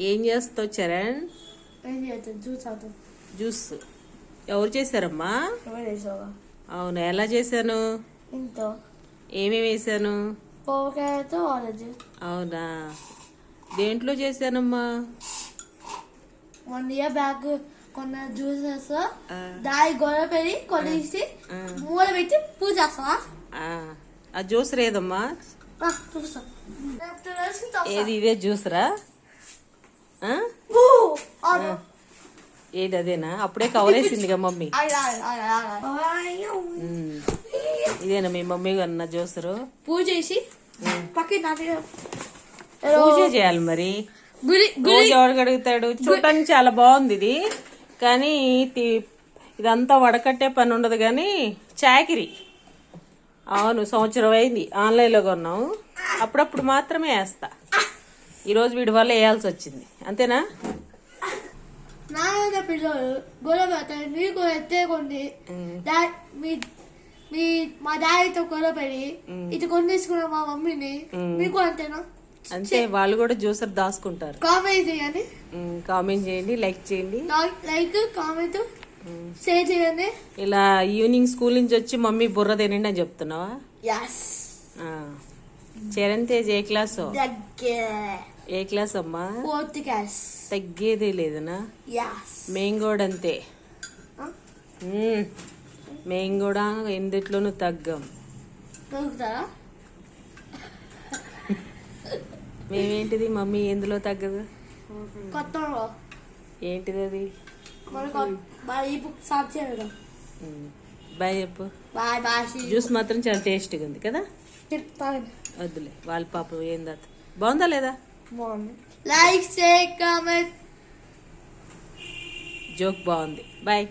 ఏం చేస్తావు చరణ్? జ్యూస్ ఎవరు చేశారమ్మా? అవును ఎలా చేశాను? ఏమేమి వేసాను అవునా. దేంట్లో చేశానమ్మా? వన్ ఇయర్ బ్యాక్ కొన్న జ్యూసెస్ దాయి గొడవ పెట్టి కొనేసి. మూల పెట్టి పూజ చేస్తావా? ఆ. జ్యూస్ రా, చూస్తా. ఏది ఇదే జ్యూస్రా ఆ? ఏది అదేనా? అప్పుడే కవర్ వేసిందిగా మమ్మీ. ఇదేనా మీ మమ్మీ అన్న జ్యూసరు? పూజ చేసి పూజ చేయాలి మరి. గుడి గుడి రోజు ఎవరు అడుగుతాడు? చూడటానికి చాలా బాగుంది ఇది. కానీ ఇదంతా వడకట్టే పని ఉండదు కానీ చాకిరి. అవును సంవత్సరం అయింది. ఆన్లైన్లో కొన్నాం అప్పుడప్పుడు మాత్రమే వేస్తా. ఈరోజు వీడి వల్ల వేయాల్సి వచ్చింది. అంతేనా? నాన్న పిల్లలు గొడవ పెడతారు. నీకు ఎత్తే కొన్ని ఉమ్. డా- మీ మీ డాడీతో గొడవ పడి ఇది కొనేసుకున్న మా మమ్మీని మీకు అంతేనా? అంతే వాళ్ళు కూడా జ్యూసర్ దాచుకుంటారు. కామెంట్ చేయండి. కామెంట్ చేయండి లైక్ చేయండి. లైక్ కామెంట్ షేర్ చేయండి. ఇలా ఈవినింగ్ స్కూల్ నుంచి వచ్చి మమ్మీ బుర్ర తినండి అని చెప్తున్నావా. చరణ్ తేజ్ ఏ క్లాసు? ఏ క్లాస్ అమ్మా? Fourth class. తగ్గేదే లేదనా? మేము కూడా అంతే మ్మ్. కూడా ఎందుట్లోనూ తగ్గం. మేమేంటిది? మమ్మీ ఎందులో తగ్గదు? కొత్త ఏంటిది అది. బాయ్ చెప్పు బాయ్ బాయ్ జ్యూస్ మాత్రం చాలా టేస్ట్గా ఉంది కదా? వద్దులే వాళ్ళ పాప ఏందా బాగుందా లేదా? బాగుంది లైక్ షేర్ కామెంట్ జోక్ బాగుంది బాయ్